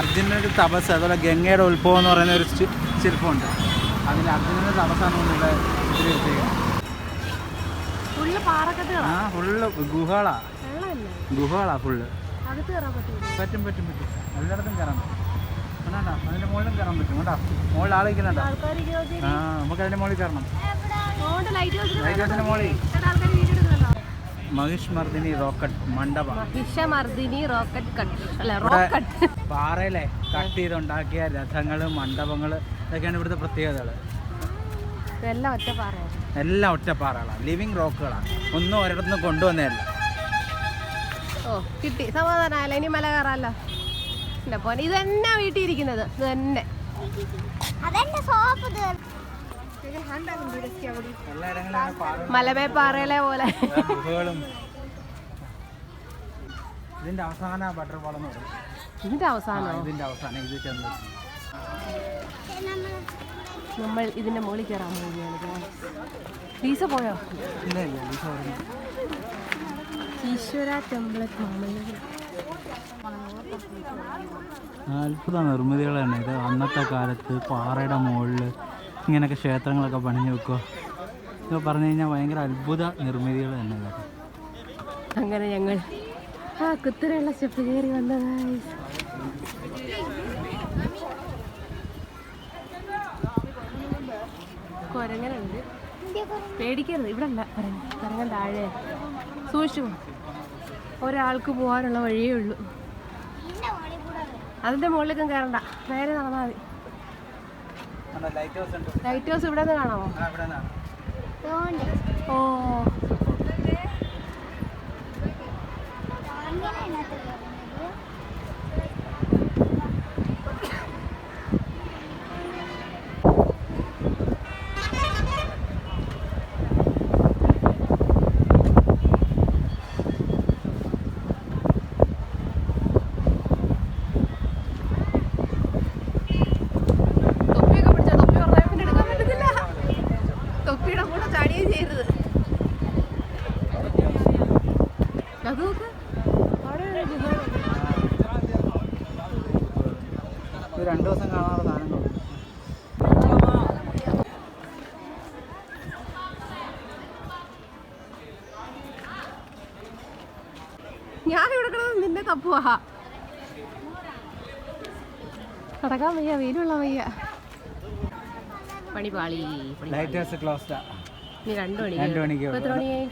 അർജുനന്റെ തപസ് അതുപോലെ ഗംഗയുടെ ഉത്ഭവം എന്ന് പറയുന്ന ഒരു ശില്പമുണ്ട്. അതിൽ അർജുനന്റെ തപസ്സാണ് ഇവിടെ ആ ഫുള്ള് ഗുഹകളാ. ഗുഹകളാ ഫുള്ള്. പറ്റും? പറ്റും പറ്റും എല്ലായിടത്തും കയറാൻ പറ്റും. മുകളിലും കയറാൻ പറ്റും കേട്ടോ മുകളിൽ ആളിക്കുന്നുണ്ടോ ആ നമുക്ക് അതിന്റെ മുകളിൽ കയറണം. ലൈറ്റ് ഹൗസിന്റെ മുകളിൽ. മഹിഷ് മർദിനി റോക്കറ്റ് മണ്ഡപം. Mahishamardini rocket cut. അല്ല റോക്കറ്റ്. പാറയിലെ കട്ട് ചെയ്തുണ്ടാക്കിയ രഥങ്ങൾ മണ്ഡപങ്ങൾ ഇതൊക്കെയാണ് ഇവിടുത്തെ പ്രത്യേകതകൾ ഇതെല്ലാം ഒറ്റ പാറയാണ്. എല്ലാം ഒറ്റപ്പാറകളാണ് ലിവിങ് റോക്കുകളാണ് ഒന്നും ഒരിടത്തുനിന്ന് കൊണ്ടുവന്നതല്ല ഓ കിട്ടി. സമാധാനമല്ല ഇനി മല കയറാമല്ലോ എന്റെ പോനെ ഇത് തന്നെ വീട്ടിൽ ഇരിക്കുന്നത്? ഇത് തന്നെ അതെന്റെ സോപ്പ് പാറ മലമേ പാറയിലെ പോലെ ഇതിന്റെ അവസാന ബട്ടർ പറയും. ഇതിന്റെ അവസാനം? ഇതിന്റെ അവസാനം ഇത് ചെന്ന്. നമ്മൾ ഇതിന്റെ മുകളിൽ കയറാൻ പോവുകയാണ് ലീസ പോയോ? ഇല്ല ഇല്ല ചോറും ഈശ്വര ടെമ്പിൾ അത്ഭുത നിർമ്മിതികളാണ് ഇത് അന്നത്തെ കാലത്ത് പാറയുടെ മുകളിൽ ഇങ്ങനെയൊക്കെ ക്ഷേത്രങ്ങളൊക്കെ പണിഞ്ഞു വെക്കുക ഇതൊക്കെ പറഞ്ഞു കഴിഞ്ഞാൽ ഭയങ്കര അത്ഭുത നിർമ്മിതികൾ തന്നെ അങ്ങനെ ഞങ്ങൾ ആ കുത്തിനുള്ള സ്റ്റെപ്പ് കയറി വന്നതായി പേടിക്കരുത് ഇവിടെ അല്ല കൊരങ്ങൻ താഴെ. സൂക്ഷിച്ചു ഒരാൾക്ക് പോകാനുള്ള വഴിയേ ഉള്ളൂ. അതിന്റെ മുകളിലേക്കും കയറണ്ട. നേരെ നടന്നാൽ മതി. ലൈറ്റ് ഹൗസ് ഇവിടെ നിന്ന് കാണാമോ? ഓ. ഓ തപ്പുവാ നടക്കാൻ വയ്യ വെയിലുള്ള വയ്യ. പണി പാളി ലൈറ്റ് ഹൗസ് ക്ലോസ്ഡാ ഇനി രണ്ടു മണി രണ്ട് മണിക്ക് ഇപ്പൊ എത്ര മണിയായി?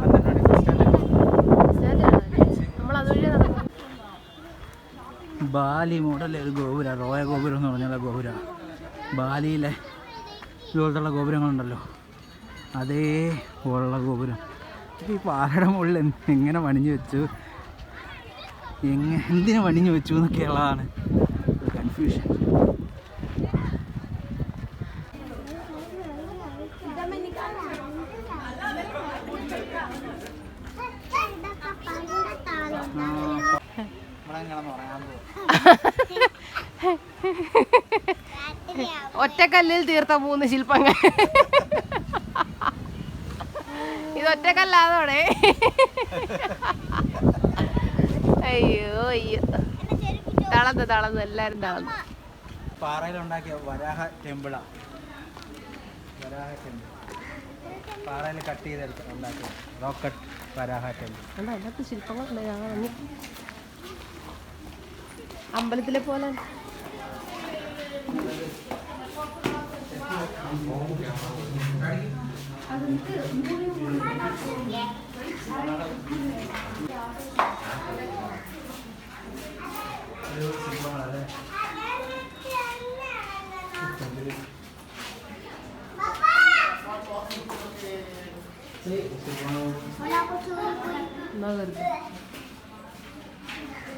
പന്ത്രണ്ട് മണിക്ക് സ്റ്റാൻഡ് നമ്മൾ അതുവഴി നടക്കും ബാലി മോഡൽ ഒരു ഗോപുര റോയ ഗോപുരം എന്ന് പറഞ്ഞുള്ള ഗോപുര. ബാലിയിലെ ഇതുപോലത്തുള്ള ഗോപുരങ്ങളുണ്ടല്ലോ. അതേ പോലുള്ള ഗോപുരം. ഇത് ഈ പാറയുടെ മുകളിൽ എങ്ങനെ പണിഞ്ഞു വെച്ചു? എങ്ങനെ എന്തിനു പണിഞ്ഞു വെച്ചു എന്നൊക്കെയുള്ളതാണ് കൺഫ്യൂഷൻ ഒറ്റക്കല്ലിൽ തീർത്ത മൂന്ന് ശില്പങ്ങൾ. ഇത് ഒറ്റക്കല്ലാതോടെ. അയ്യോ അയ്യോ. തളന്ന് തളന്ന് എല്ലാരും തളന്ന്. പാറയിലുണ്ടാക്കിയ വരാഹ ടെമ്പിളാ. വരാഹ ടെമ്പിൾ. പാറയിൽ കട്ട് ചെയ്തെടുത്ത് ഉണ്ടാക്കിയ റോക്കറ്റ് വരാഹ ടെമ്പിൾ. അതിനകത്ത് ശില്പങ്ങളുണ്ട്. ഞാൻ വന്നു. അമ്പലത്തിലെ പോലെ. എന്നാ വെറുതെ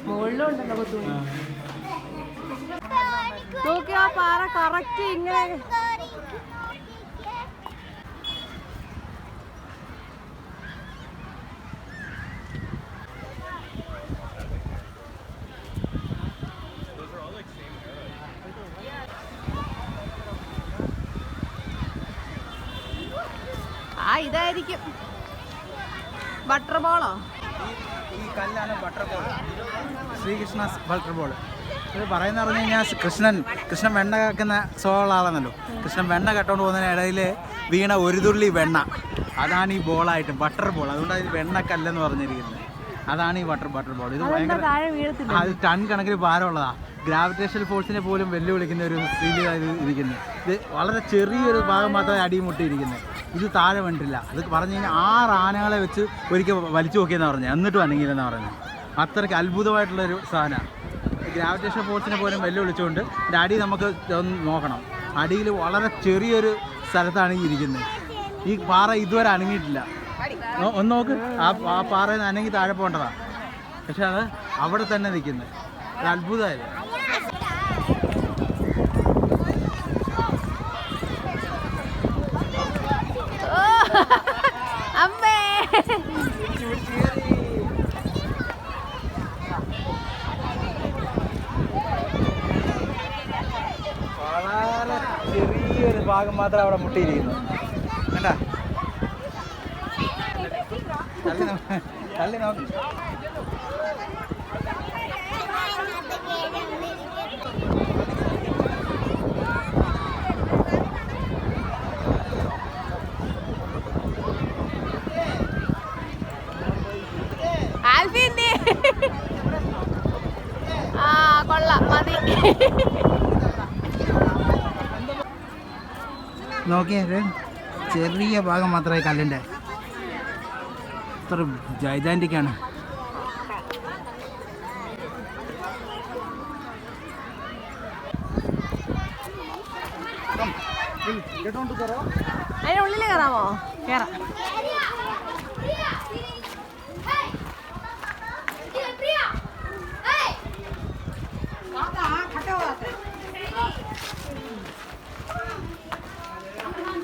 മുകളിലും ഉണ്ടല്ലോ കൊത്തുമണി നോക്കി ആ പാറ കറക്റ്റ് ഇങ്ങനെ ഇതായിരിക്കും. ബട്ടർ ബോളോ ഈ കല്ലാണ് ബട്ടർ ശ്രീകൃഷ്ണ ബട്ടർ ബോൾ ഇത് പറയുന്ന പറഞ്ഞു കഴിഞ്ഞാൽ കൃഷ്ണൻ കൃഷ്ണൻ വെണ്ണ കാക്കുന്ന സ്വഭാവമുള്ള കൃഷ്ണൻ വെണ്ണ കെട്ടോണ്ട് പോകുന്നതിന് ഇടയിൽ വീണ ഒരു തുള്ളി വെണ്ണ. അതാണ് ഈ ബോളായിട്ട് ബട്ടർ ബോൾ അതുകൊണ്ടാണ് ഇത് വെണ്ണക്കല്ലെന്ന് പറഞ്ഞിരിക്കുന്നത്. അതാണ് ഈ ബട്ടർ ബട്ടർ ബോൾ ഇത് ഭയങ്കര അത് ടൺ കണക്കിന് ഭാരമുള്ളതാ. ഗ്രാവിറ്റേഷൻ ഫോഴ്സിനെ പോലും വെല്ലുവിളിക്കുന്ന ഒരു സ്ഥിതി ഇത് ഇരിക്കുന്നത്. ഇത് വളരെ ചെറിയൊരു ഭാഗം മാത്രമേ അടിമുട്ടിയിരിക്കുന്നത് ഇത് താഴെ വേണ്ടില്ല. അത് പറഞ്ഞു കഴിഞ്ഞാൽ ആറ് ആനകളെ വെച്ച് ഒരിക്കൽ വലിച്ചു നോക്കിയെന്നാണ് പറഞ്ഞത് എന്നിട്ടും അനങ്ങിയില്ലെന്നാണ് പറഞ്ഞത് അത്രയ്ക്ക് അത്ഭുതമായിട്ടുള്ളൊരു സാധനമാണ് ഗ്രാവിറ്റേഷൻ ഫോഴ്സിനെ പോലും വെല്ലുവിളിച്ചുകൊണ്ട് എന്റെ അടി നമുക്ക് ഒന്ന് നോക്കണം. അടിയിൽ വളരെ ചെറിയൊരു സ്ഥലത്താണ് ഈ ഇരിക്കുന്നത് ഈ പാറ ഇതുവരെ അനങ്ങിയിട്ടില്ല. ഒന്ന് നോക്ക്. ആ ആ പാറയിൽ നിന്ന് അനങ്ങി താഴെ പോകേണ്ടതാണ് പക്ഷെ അത് അവിടെ തന്നെ നിൽക്കുന്നത് അത്ഭുതമായിരുന്നു അമ്മേ വളരെ ചെറിയൊരു ഭാഗം മാത്രം അവിടെ മുട്ടിയിരിക്കുന്നു. കണ്ടാ? തള്ളി തള്ളി നോക്ക്. നോക്കിയേ ചെറിയ ഭാഗം മാത്രമേ കല്ലിന്റെ. ഇത്ര ജൈജാന്റിക്കാണ് അതിനുള്ളിൽ കയറാമോ കയറാം അവിടെ കയറാമോ അതെനിക്ക് നിൽക്കണം അത് കിടക്കാൻ നോക്കുന്നില്ല അവർക്ക് ഒന്ന് രണ്ട്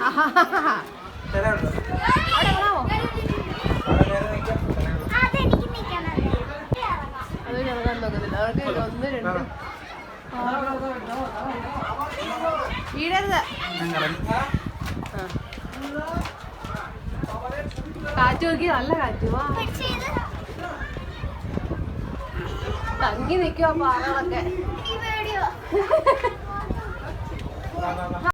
വീടരുത് കാറ്റ് നോക്കി നല്ല കാറ്റ് വാ തങ്ങി നിൽക്കുവാ പാറകളൊക്കെ